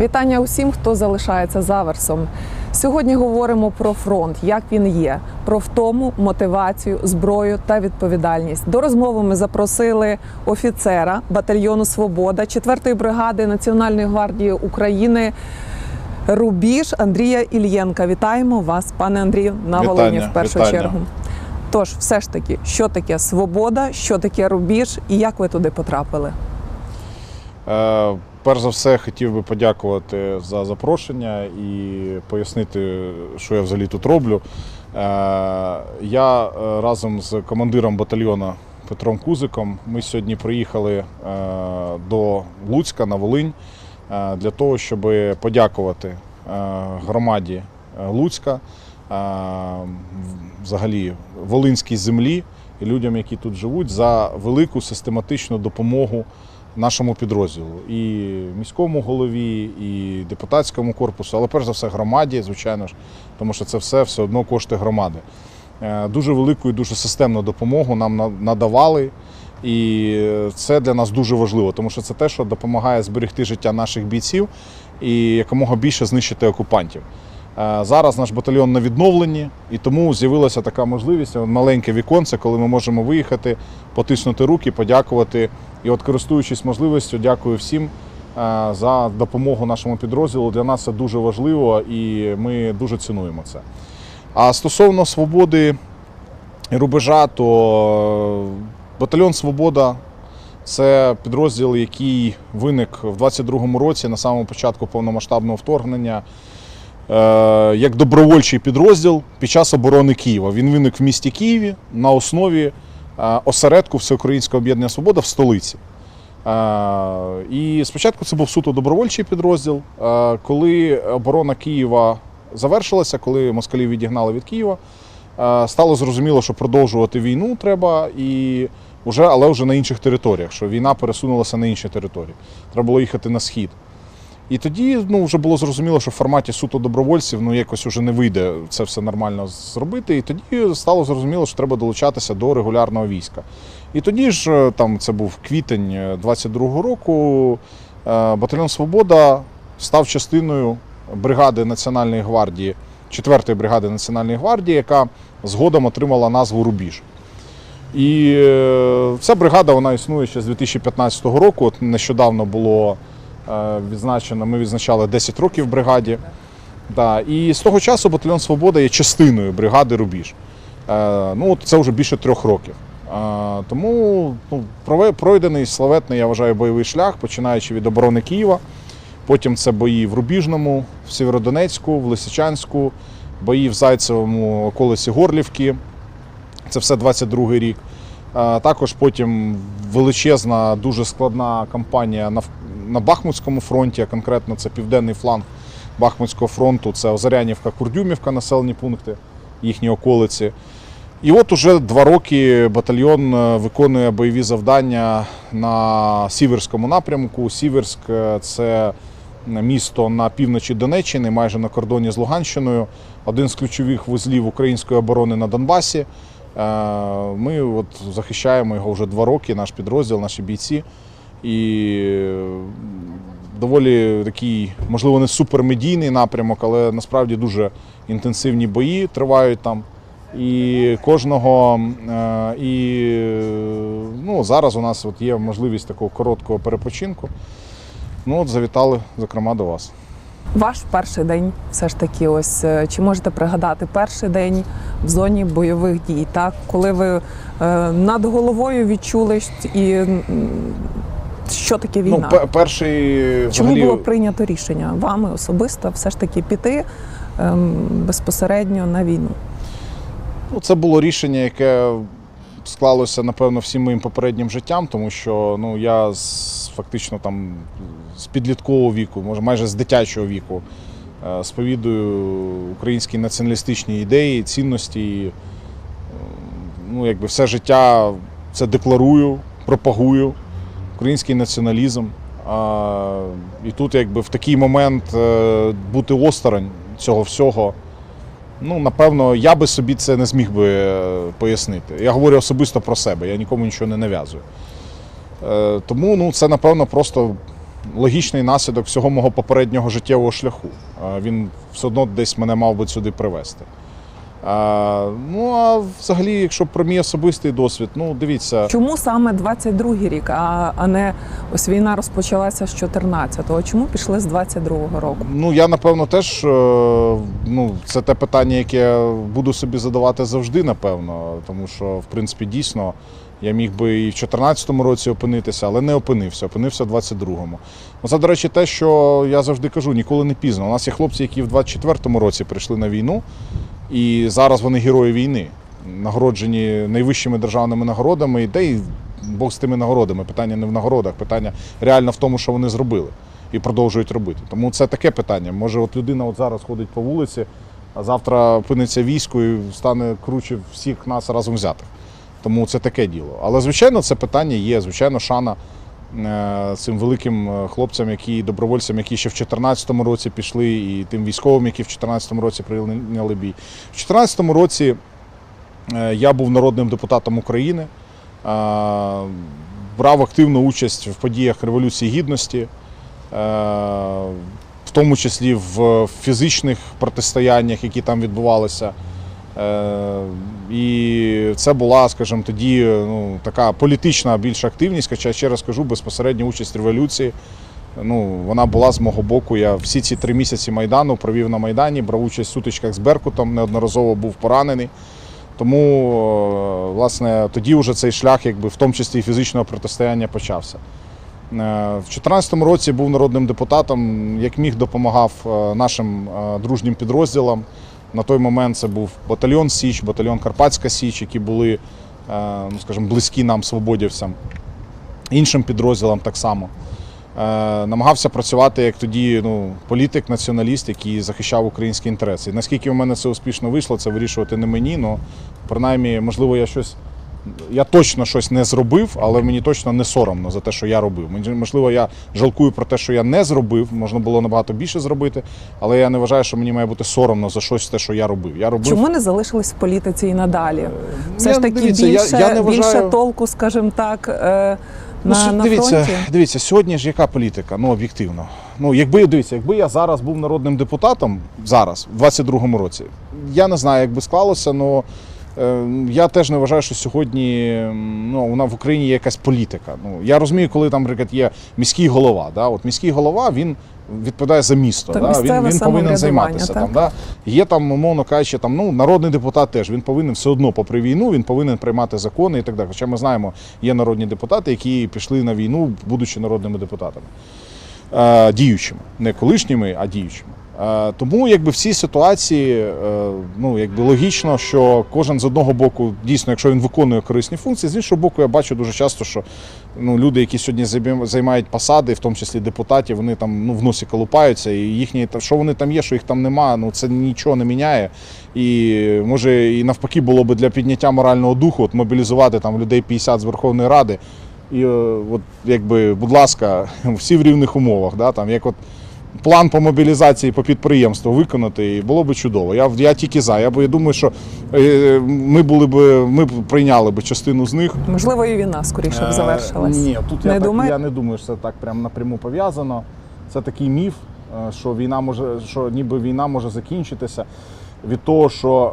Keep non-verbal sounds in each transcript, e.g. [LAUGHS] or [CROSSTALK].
Вітання усім, хто залишається заверсом. Сьогодні говоримо про фронт, як він є, про втому, мотивацію, зброю та відповідальність. До розмови ми запросили офіцера батальйону Свобода 4-ї бригади Національної гвардії України. Рубіж Андрія Ільєнка. Вітаємо вас, пане Андрію, на Вітання, Волині в першу вітання. чергу. Тож, все ж таки, що таке свобода, що таке рубіж і як ви туди потрапили? Е, Перш за все, хотів би подякувати за запрошення і пояснити, що я взагалі тут роблю. Е, Я е, разом з командиром батальйону Петром Кузиком ми сьогодні приїхали е, до Луцька на Волинь для того, щоб подякувати громаді Луцька, взагалі Волинській землі і людям, які тут живуть, за велику систематичну допомогу нашому підрозділу і міському голові, і депутатському корпусу, але перш за все громаді, звичайно ж, тому що це все все одно кошти громади. Е, Дуже велику і дуже системну допомогу нам надавали. І це для нас дуже важливо, тому що це те, що допомагає зберегти життя наших бійців і якомога більше знищити окупантів. Е, Зараз наш батальйон на відновленні, і тому з'явилася така можливість, маленьке віконце, коли ми можемо виїхати, потиснути руки, подякувати. І от, користуючись можливістю, дякую всім е, за допомогу нашому підрозділу. Для нас це дуже важливо і ми дуже цінуємо це. А стосовно свободи і рубежа, то е, батальйон Свобода це підрозділ, який виник в 22-му році на самому початку повномасштабного вторгнення. Е, Як добровольчий підрозділ під час оборони Києва. Він виник в місті Києві на основі е, осередку Всеукраїнського об'єднання Свобода в столиці. Е, І спочатку це був суто добровольчий підрозділ. Коли оборона Києва завершилася, коли москалів відігнали від Києва, стало зрозуміло, що продовжувати війну треба, і вже, але вже на інших територіях, що війна пересунулася на інші території. Треба було їхати на схід. І тоді ну, вже було зрозуміло, що в форматі суто добровольців ну, якось вже не вийде це все нормально зробити. І тоді стало зрозуміло, що треба долучатися до регулярного війська. І тоді ж, е, там це був квітень е, 22-го року, е, батальйон Свобода став частиною бригади Національної гвардії, 4-ї бригади Національної гвардії, яка згодом отримала назву Рубіж. І е, ця бригада вона існує ще з 2015 року. От нещодавно було е, відзначено, ми відзначали 10 років бригаді. Да. І з того часу батальйон Свобода є частиною бригади Рубіж. Е, ну, це вже більше трьох років. Е, тому ну, пройдений славетний, я вважаю, бойовий шлях, починаючи від оборони Києва. Потім це бої в Рубіжному, в Сєвєродонецьку, в Лисичанську, бої в Зайцевому околиці Горлівки. Це все 22-й рік. Е, Також потім величезна, дуже складна кампанія на, Бахмутському фронті, а конкретно це південний фланг Бахмутського фронту, це Озарянівка, Курдюмівка, населені пункти, їхні околиці. І от уже два роки батальйон е, виконує бойові завдання на Сіверському напрямку. Сіверськ е, це місто на півночі Донеччини, майже на кордоні з Луганщиною, один з ключових вузлів української оборони на Донбасі. Е, Ми от захищаємо його вже два роки, наш підрозділ, наші бійці. І доволі такий, можливо, не супермедійний напрямок, але насправді дуже інтенсивні бої тривають там. І кожного е, і ну, зараз у нас от є можливість такого короткого перепочинку. Ну от завітали, зокрема, до вас. Ваш перший день, все ж таки, ось е, чи можете пригадати перший день в зоні бойових дій, так коли ви е, над головою відчули і що таке війна? Ну, перший Чому взагалі, було прийнято рішення вами особисто все ж таки піти ем, безпосередньо на війну? Ну, це було рішення, яке склалося, напевно, всім моїм попереднім життям, тому що ну, я з, фактично там з підліткового віку, може майже з дитячого віку, е, сповідую українські націоналістичні ідеї, цінності. Е, Ну, якби все життя це декларую, пропагую, український націоналізм. І тут, якби в такий момент е, бути осторонь цього всього. Ну, напевно, я би собі це не зміг би е, пояснити. Я говорю особисто про себе, я нікому нічого не нав'язую. Е, Тому ну, це, напевно, просто логічний наслідок всього мого попереднього життєвого шляху. Він все одно десь мене мав би сюди привести. Е, Ну а взагалі, якщо про мій особистий досвід, ну дивіться. Чому саме 22-й рік, а, а не ось війна розпочалася з 14-го? Чому пішли з 22-го року? Ну, я напевно теж. е, Ну, це те питання, яке я буду собі задавати завжди, напевно. Тому що, в принципі, дійсно, я міг би і в 2014 році опинитися, але не опинився, опинився в 22-му. Ну, Це, до речі, те, що я завжди кажу, ніколи не пізно. У нас є хлопці, які в 24-му році прийшли на війну, і зараз вони герої війни, нагороджені найвищими державними нагородами, і де й Бог з тими нагородами. Питання не в нагородах, питання реально в тому, що вони зробили і продовжують робити. Тому це таке питання. Може, от людина от зараз ходить по вулиці, а завтра опиниться військо і стане круче всіх нас разом взятих. Тому це таке діло. Але звичайно, це питання є. Звичайно, шана цим великим е, хлопцям, які добровольцям, які ще в 2014 році пішли, і тим військовим, які в 2014 році прийняли бій. В 2014 році е, я був народним депутатом України, е, брав активну участь в подіях Революції Гідності, е, в тому числі в фізичних протистояннях, які там відбувалися. Е, І це була, скажімо, тоді ну, така політична більша активність, хоча ще раз кажу, безпосередня участь в революції. Ну, вона була з мого боку. Я всі ці три місяці Майдану провів на Майдані, брав участь в сутичках з Беркутом, неодноразово був поранений. Тому, е, власне, тоді вже цей шлях, якби в тому числі і фізичного протистояння, почався. Е, В 2014 році був народним депутатом, як міг допомагав нашим дружнім підрозділам. На той момент це був батальйон Січ, батальйон Карпатська Січ, які були, е, ну, скажімо, близькі нам свободівцям, іншим підрозділам так само. Е, Намагався працювати як тоді ну, політик, націоналіст, який захищав українські інтереси. І наскільки в мене це успішно вийшло, це вирішувати не мені. але принаймні, можливо, я щось. Я точно щось не зробив, але мені точно не соромно за те, що я робив. Можливо, я жалкую про те, що я не зробив. Можна було набагато більше зробити, але я не вважаю, що мені має бути соромно за щось те, що я робив. Я робив Чому не залишились в політиці і надалі? Все я- ж таки дивіться, більше, я не більше толку, скажімо так, е, Ну, на, на дивіться, фронті. дивіться, сьогодні ж яка політика? Ну, об'єктивно. Ну, якби дивіться, якби я зараз був народним депутатом, зараз, в 22-му році, я не знаю, як би склалося, але е, я теж не вважаю, що сьогодні ну, вона в Україні є якась політика. Ну, я розумію, коли там, наприклад, є міський голова. Да? От міський голова він відповідає за місто. Да? Він, він повинен займатися так. там. Да? Є там, умовно кажучи, там, ну, народний депутат теж він повинен все одно, попри війну, він повинен приймати закони і так далі. Хоча ми знаємо, є народні депутати, які пішли на війну, будучи народними депутатами. Е, діючими, не колишніми, а діючими. Е, Тому якби в цій ситуації е, ну, якби логічно, що кожен з одного боку, дійсно, якщо він виконує корисні функції, з іншого боку, я бачу дуже часто, що ну, люди, які сьогодні займають посади, в тому числі депутатів, вони там ну, в носі колупаються, і їхні, що вони там є, що їх там нема, ну це нічого не міняє. І може і навпаки було би для підняття морального духу от, мобілізувати там людей 50 з Верховної Ради. І е, от, якби, будь ласка, [LAUGHS] всі в рівних умовах, да, там, як от план по мобілізації по підприємству виконати, і було б чудово. Я, я тільки за. Я, б- я думаю, що е, ми були б, ми б прийняли б частину з них. Можливо, і війна скоріше б Е. Ні, тут Не я, так, я не думаю, що це так прям напряму пов'язано. Це такий міф, е, що війна може, що ніби війна може закінчитися від того, що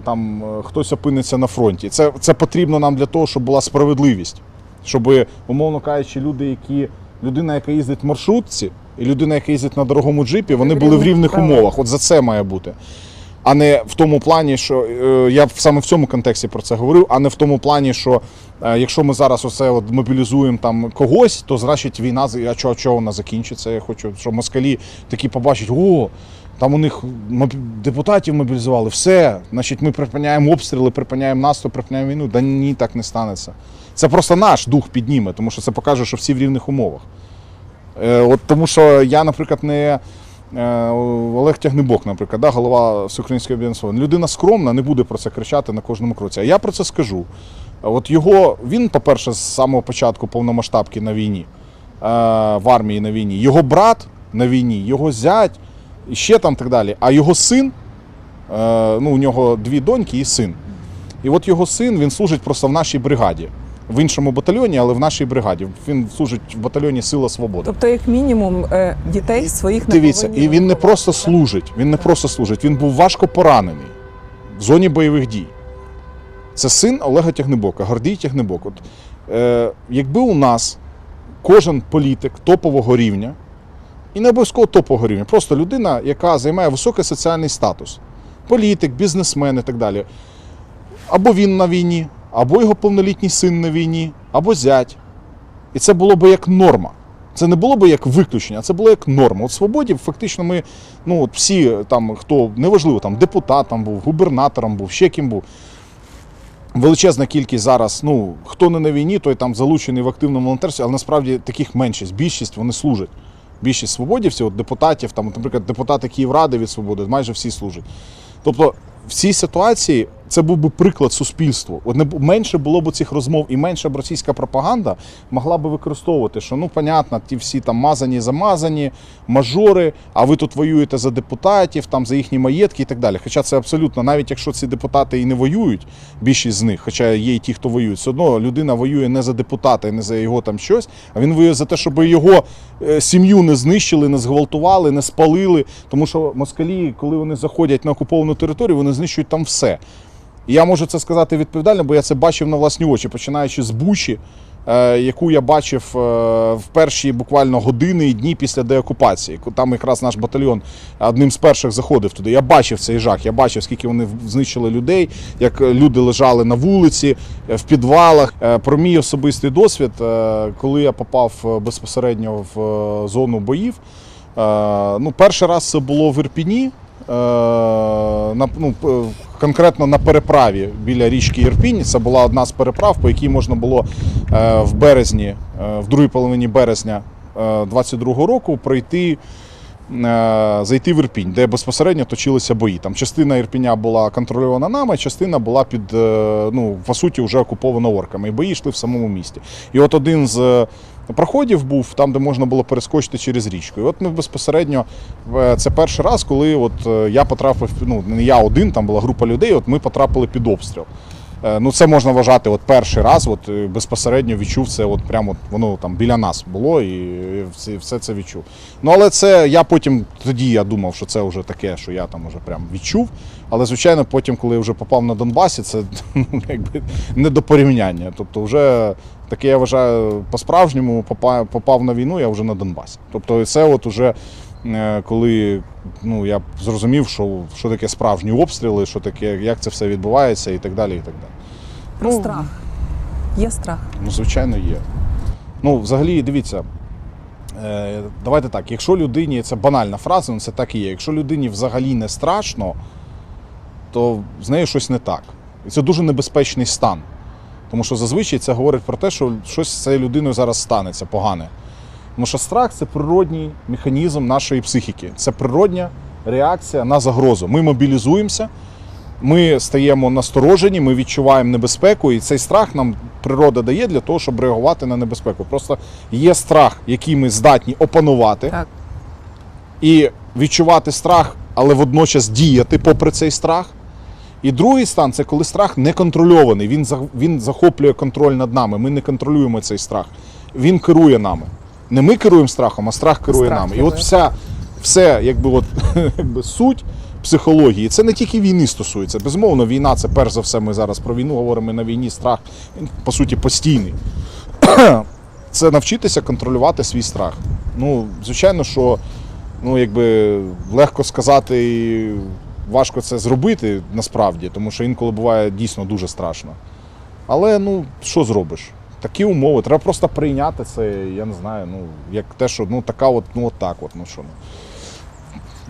е, там е, хтось опиниться на фронті. Це, це потрібно нам для того, щоб була справедливість. Щоб, умовно кажучи, люди, які людина, яка їздить в маршрутці, і людина, яка їздить на дорогому джипі, вони були в рівних умовах. От за це має бути. А не в тому плані, що е, я саме в цьому контексті про це говорив, а не в тому плані, що е, якщо ми зараз усе от мобілізуємо там когось, то значить війна а чого, чого вона закінчиться. Я хочу, щоб москалі такі побачать, о, там у них депутатів мобілізували, все, значить, ми припиняємо обстріли, припиняємо наступ, припиняємо війну. Да ні, так не станеться. Це просто наш дух підніме, тому що це покаже, що всі в рівних умовах. Е, от тому що я, наприклад, не е, Олег Тягнебок, наприклад, да, голова Всеукраїнської свободи. Людина скромна, не буде про це кричати на кожному кроці. А я про це скажу. От його, він, по-перше, з самого початку повномасштабки на війні, е, в армії на війні, його брат на війні, його зять, і ще там так далі. А його син, ну, у нього дві доньки і син. І от його син він служить просто в нашій бригаді. В іншому батальйоні, але в нашій бригаді. Він служить в батальйоні Сила Свободи. Тобто, як мінімум, е, дітей своїх не Дивіться, і він не просто служить, він не просто служить, він був важко поранений в зоні бойових дій. Це син Олега Тягнебока, Гордій Тягнебок. От, е, якби у нас кожен політик топового рівня, і не обов'язково топового рівня, просто людина, яка займає високий соціальний статус, політик, бізнесмен і так далі. Або він на війні, або його повнолітній син на війні, або зять. І це було би як норма. Це не було би як виключення, а це було як норма. От свободі фактично ми, ну от всі там, хто неважливо, там депутатом був, губернатором був, ще ким був. Величезна кількість зараз, ну хто не на війні, той там залучений в активному волонтерстві, але насправді таких меншість. Більшість вони служать. Більшість свободівців, от депутатів, там, наприклад, депутати Київради від свободи, майже всі служать. Тобто в цій ситуації це був би приклад суспільству. От не менше було б цих розмов, і менше б російська пропаганда могла би використовувати, що ну понятно, ті всі там мазані, замазані, мажори, а ви тут воюєте за депутатів, там за їхні маєтки і так далі. Хоча це абсолютно, навіть якщо ці депутати і не воюють, більшість з них, хоча є і ті, хто воюють, все одно людина воює не за депутата, не за його там щось, а він воює за те, щоб його е, сім'ю не знищили, не зґвалтували, не спалили. Тому що москалі, коли вони заходять на окуповану територію, вони знищують там все. Я можу це сказати відповідально, бо я це бачив на власні очі, починаючи з Бучі, е, яку я бачив е, в перші буквально години і дні після деокупації. Там якраз наш батальйон одним з перших заходив туди. Я бачив цей жах, я бачив, скільки вони знищили людей, як люди лежали на вулиці, е, в підвалах. Про мій особистий досвід, коли я попав безпосередньо в зону боїв. Ну, перший раз це було в Ірпіні. На, ну, конкретно на переправі біля річки Ірпінь. Це була одна з переправ, по якій можна було е, в березні, е, в другій половині березня 22-го року пройти. Е, Зайти в Ірпінь, де безпосередньо точилися бої. Там частина Ірпіня була контрольована нами, частина була під е, ну по суті вже окупована орками. І бої йшли в самому місті. І от один з е, проходів був там, де можна було перескочити через річку. І от ми безпосередньо це перший раз, коли от я потрапив, ну не я один, там була група людей. От ми потрапили під обстріл. Е, Ну, це можна вважати, от перший раз, от е, безпосередньо відчув це, от прямо от воно там біля нас було, і все, це відчув. Ну але це я потім тоді я думав, що це вже таке, що я там уже прям відчув. Але звичайно, потім, коли я вже попав на Донбасі, це [LAUGHS] ну, якби не до порівняння. Тобто, вже таке я вважаю по-справжньому попав, попав на війну, я вже на Донбасі. Тобто, це от уже е, коли ну, я зрозумів, що, що таке справжні обстріли, що таке, як це все відбувається і так далі. І так далі. Про Ну, страх. Є страх. Ну, звичайно, є. Ну, взагалі, дивіться, е, давайте так, якщо людині, це банальна фраза, ну це так і є. Якщо людині взагалі не страшно, то з нею щось не так. І це дуже небезпечний стан. Тому що зазвичай це говорить про те, що щось з цією людиною зараз станеться погане. Тому що страх це природній механізм нашої психіки. Це природня реакція на загрозу. Ми мобілізуємося, ми стаємо насторожені, ми відчуваємо небезпеку, і цей страх нам природа дає для того, щоб реагувати на небезпеку. Просто є страх, який ми здатні опанувати, Так. і відчувати страх, але водночас діяти попри цей страх. І другий стан це коли страх неконтрольований. Він, він захоплює контроль над нами. Ми не контролюємо цей страх. Він керує нами. Не ми керуємо страхом, а страх керує Страх нами. І от вся, все, якби, от, [LAUGHS] якби суть психології, це не тільки війни стосується. Безумовно, війна це перш за все. Ми зараз про війну говоримо на війні. Страх по суті постійний. [CLEARS THROAT] Це навчитися контролювати свій страх. Ну, звичайно, що ну, якби легко сказати і важко це зробити насправді, тому що інколи буває дійсно дуже страшно. Але ну, що зробиш? Такі умови, треба просто прийняти це, я не знаю, ну, як те, що ну така от, ну от так от, ну що. Ну.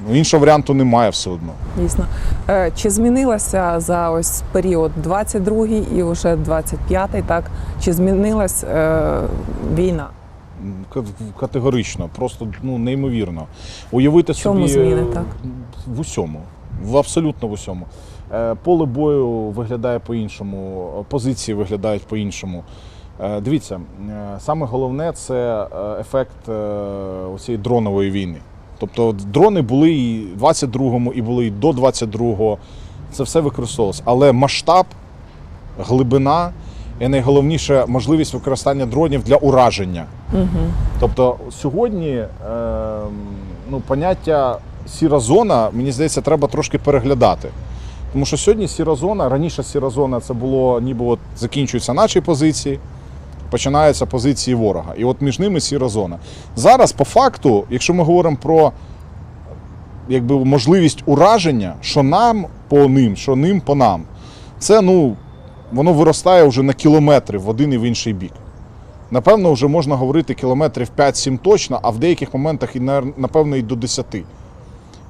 Ну, іншого варіанту немає все одно. Дійсно. Е, Чи змінилася за ось період 22-й і вже 25-й, так? Чи змінилась е, війна? Категорично, просто ну, неймовірно. Уявити В чому собі зміни, е, так? в усьому, в абсолютно в усьому. Е, Поле бою виглядає по-іншому, позиції виглядають по-іншому. Дивіться, саме головне це ефект цієї дронової війни. Тобто дрони були і в 22-му, і були і до 22-го. Це все використовувалося. Але масштаб, глибина і найголовніше можливість використання дронів для ураження. Угу. Тобто сьогодні е, ну, поняття сіра зона, мені здається, треба трошки переглядати. Тому що сьогодні сіра зона, раніше сіра зона це було ніби от закінчуються наші позиції, починаються позиції ворога. І от між ними сіра зона. Зараз, по факту, якщо ми говоримо про якби, можливість ураження, що нам по ним, що ним по нам, це ну, воно виростає вже на кілометри в один і в інший бік. Напевно, вже можна говорити кілометрів 5-7 точно, а в деяких моментах і напевно і до 10.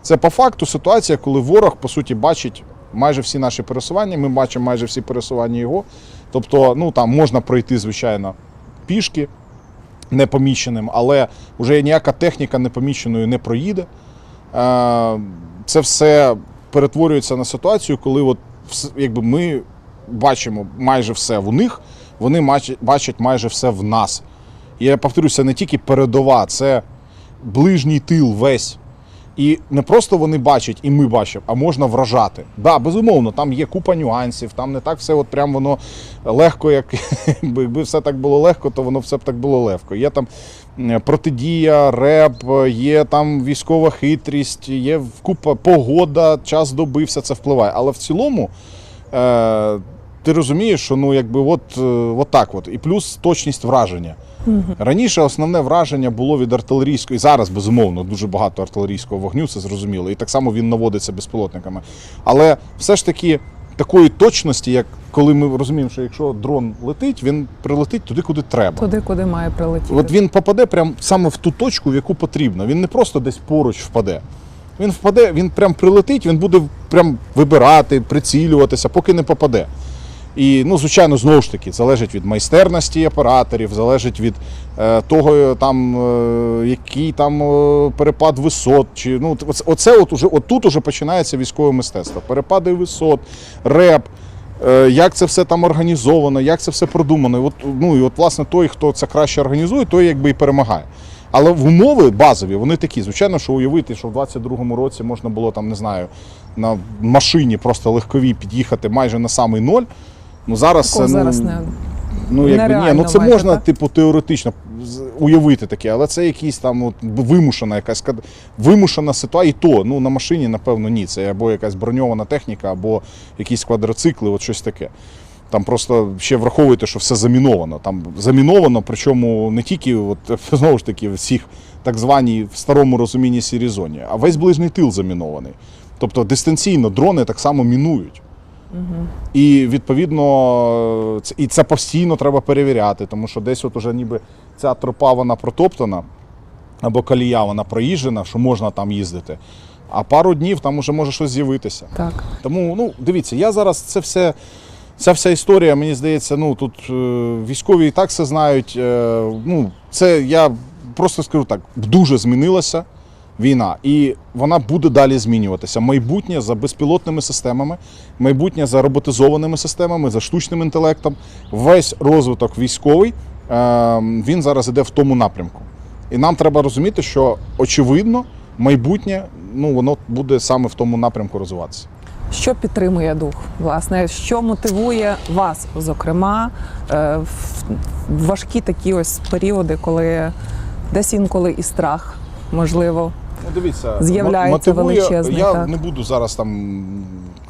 Це по факту ситуація, коли ворог, по суті, бачить майже всі наші пересування. Ми бачимо майже всі пересування його. Тобто, ну там можна пройти, звичайно, пішки непоміченим, але вже ніяка техніка непоміченою не проїде. Е, Це все перетворюється на ситуацію, коли от якби ми бачимо майже все в них, вони бачать майже все в нас. Я повторюся, не тільки передова, це ближній тил весь. І не просто вони бачать, і ми бачимо, а можна вражати. Да, безумовно, там є купа нюансів, там не так все от прям воно легко, як [LAUGHS] якби все так було легко, то воно все б так було легко. Є там протидія, реп, є там військова хитрість, є купа погода, час доби, все це впливає. Але в цілому е, ти розумієш, що ну якби от, е, от так от. І плюс точність враження. Раніше основне враження було від артилерійської, і зараз, безумовно, дуже багато артилерійського вогню, це зрозуміло. І так само він наводиться безпілотниками. Але все ж таки такої точності, як коли ми розуміємо, що якщо дрон летить, він прилетить туди, куди треба. Туди, куди має прилетіти. От він попаде прямо саме в ту точку, в яку потрібно. Він не просто десь поруч впаде. Він впаде, він прям прилетить, він буде прям вибирати, прицілюватися, поки не попаде. І, ну, звичайно, знову ж таки, залежить від майстерності операторів, залежить від е, того, там, е, який там е, перепад висот. Чи, ну, оце, от уже, от тут уже починається військове мистецтво. Перепади висот, реп, е, як це все там організовано, як це все продумано. І от, ну, і от, власне, той, хто це краще організує, той якби і перемагає. Але в умови базові вони такі. Звичайно, що уявити, що в 22-му році можна було там, не знаю, на машині просто легковій під'їхати майже на самий ноль. Ну зараз Такого це ну, зараз не ну, якби, ні, ну це майже, можна, так? типу, теоретично уявити таке, але це якийсь там от, вимушена якась вимушена ситуація. І то ну на машині, напевно, ні. Це або якась броньована техніка, або якісь квадроцикли, от щось таке. Там просто ще враховуйте, що все заміновано. Там заміновано, причому не тільки от, [LAUGHS] знову ж таки всіх так званій в старому розумінні сірій зоні, а весь ближній тил замінований. Тобто дистанційно дрони так само мінують. І відповідно, і це постійно треба перевіряти, тому що десь от уже ніби ця тропа вона протоптана, або колія вона проїжджена, що можна там їздити. А пару днів там уже може щось з'явитися. так. Тому ну дивіться, я зараз це все. Ця вся історія, мені здається, ну тут е, військові і так все знають. Е, ну, це я просто скажу так, дуже змінилася війна, і вона буде далі змінюватися. Майбутнє за безпілотними системами, майбутнє за роботизованими системами, за штучним інтелектом. Весь розвиток військовий е, він зараз іде в тому напрямку. І нам треба розуміти, що очевидно, майбутнє ну воно буде саме в тому напрямку розвиватися. Що підтримує дух? Власне, що мотивує вас, зокрема, е, в важкі такі ось періоди, коли десь інколи і страх, можливо. Ну, дивіться, З'являється мотивує- величезний, Я так. не буду зараз там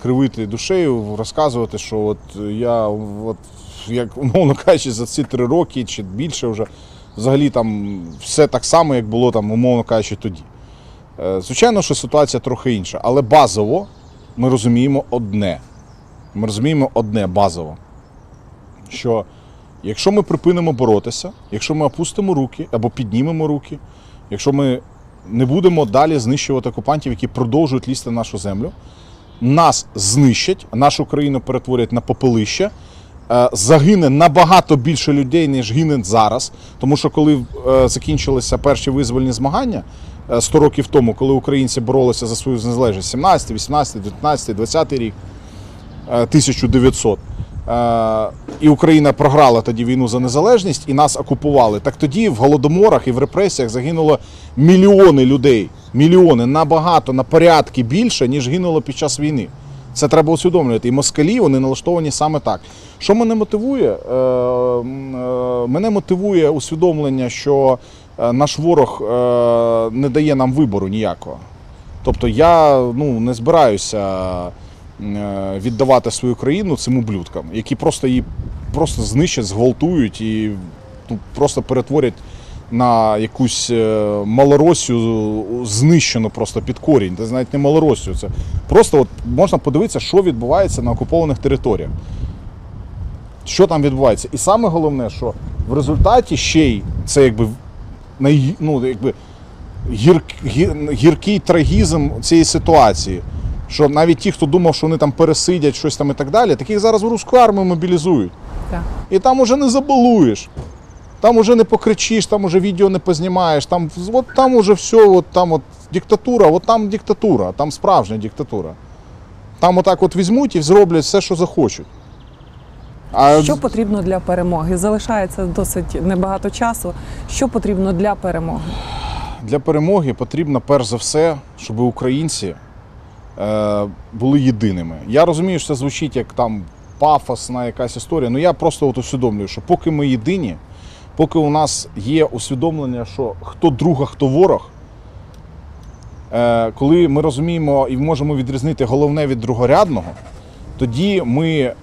кривити душею, розказувати, що от я, от, як умовно кажучи, за ці три роки чи більше вже взагалі там все так само, як було там, умовно кажучи, тоді. Е, Звичайно, що ситуація трохи інша, але базово ми розуміємо одне. Ми розуміємо одне базово, що якщо ми припинимо боротися, якщо ми опустимо руки або піднімемо руки, якщо ми не будемо далі знищувати окупантів, які продовжують лізти на нашу землю, нас знищать, нашу країну перетворять на попелище. е, Загине набагато більше людей, ніж гине зараз. Тому що коли е, закінчилися перші визвольні змагання е, 100 років тому, коли українці боролися за свою незалежність 17, 18, 19, 20 рік, е, 1900. Е, І Україна програла тоді війну за незалежність і нас окупували. Так тоді в голодоморах і в репресіях загинуло мільйони людей. Мільйони набагато на порядки більше, ніж гинуло під час війни. Це треба усвідомлювати. І москалі вони налаштовані саме так. Що мене мотивує? Е, е, Мене мотивує усвідомлення, що наш ворог не дає нам вибору ніякого. Тобто я ну, не збираюся віддавати свою країну цим ублюдкам, які просто її просто знищать, зґвалтують і ну, просто перетворять на якусь е, малоросію знищену просто під корінь. Це навіть не малоросію. Це просто от можна подивитися, що відбувається на окупованих територіях. Що там відбувається. І саме головне, що в результаті ще й це якби ну, якби гір, гір, гіркий трагізм цієї ситуації. Що навіть ті, хто думав, що вони там пересидять щось там і так далі, таких зараз в руську армію мобілізують. Так. І там уже не забалуєш. Там уже не покричиш, там уже відео не познімаєш, там, от там уже все, от там от диктатура, от там диктатура, там справжня диктатура. Там отак от візьмуть і зроблять все, що захочуть. А Що потрібно для перемоги? Залишається досить небагато часу. Що потрібно для перемоги? для перемоги потрібно перш за все, щоб українці були єдиними. Я розумію, що це звучить як там пафосна якась історія. але я просто от усвідомлюю, що поки ми єдині, поки у нас є усвідомлення, що хто друг, а хто ворог. Е, коли ми розуміємо і можемо відрізнити головне від другорядного, тоді ми е,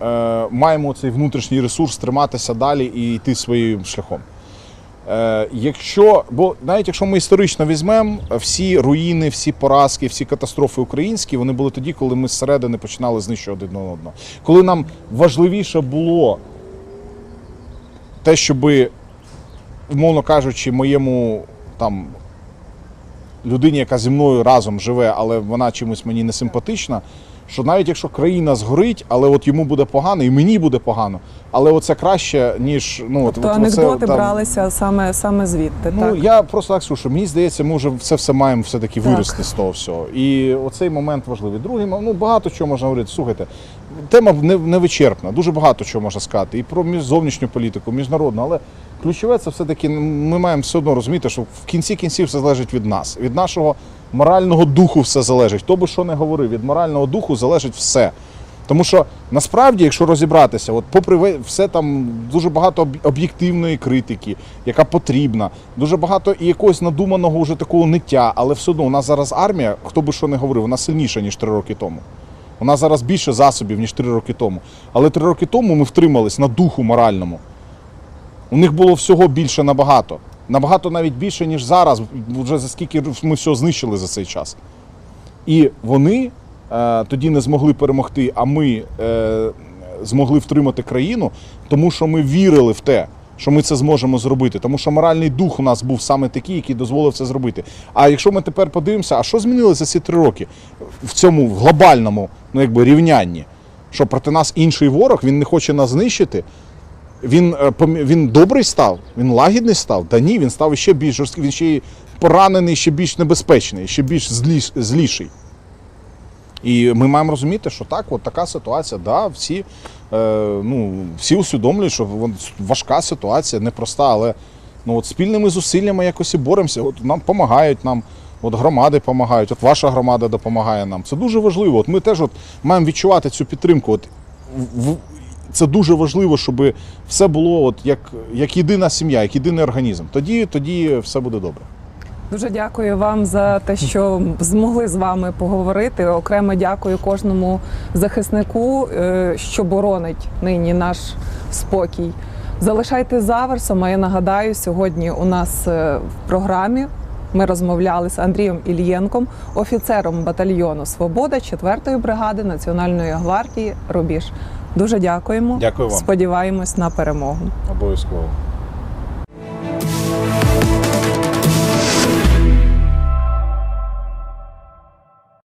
маємо цей внутрішній ресурс триматися далі і йти своїм шляхом. Е, якщо, бо навіть якщо ми історично візьмемо, всі руїни, всі поразки, всі катастрофи українські, вони були тоді, коли ми зсередини починали знищувати один одного. Коли нам важливіше було те, щоби, умовно кажучи, моєму там людині, яка зі мною разом живе, але вона чимось мені не симпатична. Що навіть якщо країна згорить, але от йому буде погано, і мені буде погано, але оце краще, ніж ну от, То от оце, анекдоти там, бралися саме, саме звідти. Ну так? я просто так скажу, що мені здається, ми вже це все маємо все таки Так. вирости з того всього. І оцей момент важливий. Другий ну багато чого можна говорити. Слухайте, тема не, не вичерпна, дуже багато чого можна сказати. І про зовнішню політику, міжнародну, але ключове це все-таки ми маємо все одно розуміти, що в кінці кінців все залежить від нас, від нашого морального духу все залежить. Хто би що не говорив, від морального духу залежить все. Тому що насправді, якщо розібратися, от попри все там дуже багато об'єктивної критики, яка потрібна, дуже багато і якогось надуманого уже такого ниття, але все одно у нас зараз армія, хто би що не говорив, вона сильніша ніж три роки тому. У нас зараз більше засобів ніж три роки тому. Але три роки тому ми втримались на духу моральному. У них було всього більше набагато. Набагато навіть більше, ніж зараз, вже за скільки ми всього знищили за цей час. І вони е, тоді не змогли перемогти, а ми е, змогли втримати країну, тому що ми вірили в те, що ми це зможемо зробити. Тому що моральний дух у нас був саме такий, який дозволив це зробити. А якщо ми тепер подивимося, а що змінилося ці три роки в цьому глобальному ну, якби, рівнянні? Що проти нас інший ворог, він не хоче нас знищити. Він, е, він добрий став, він лагідний став. Та ні, він став ще більш жорсткий, він ще й поранений, ще більш небезпечний, ще більш злі, зліший. І ми маємо розуміти, що так, от така ситуація, да, всі, е, ну, всі усвідомлюють, що важка ситуація, непроста, але ну, от спільними зусиллями якось і боремося. От нам допомагають нам. От громади допомагають, от ваша громада допомагає нам. Це дуже важливо. От ми теж от маємо відчувати цю підтримку. От в- це дуже важливо, щоб все було от як, як єдина сім'я, як єдиний організм. Тоді, тоді все буде добре. Дуже дякую вам за те, що змогли з вами поговорити. Окремо дякую кожному захиснику, е, що боронить нині наш спокій. Залишайте заверсом. А я нагадаю, сьогодні у нас е, в програмі ми розмовляли з Андрієм Ільєнком, офіцером батальйону Свобода 4-ї бригади Національної гвардії Рубіж. Дуже дякуємо. Дякую вам. Сподіваємось на перемогу. Обов'язково.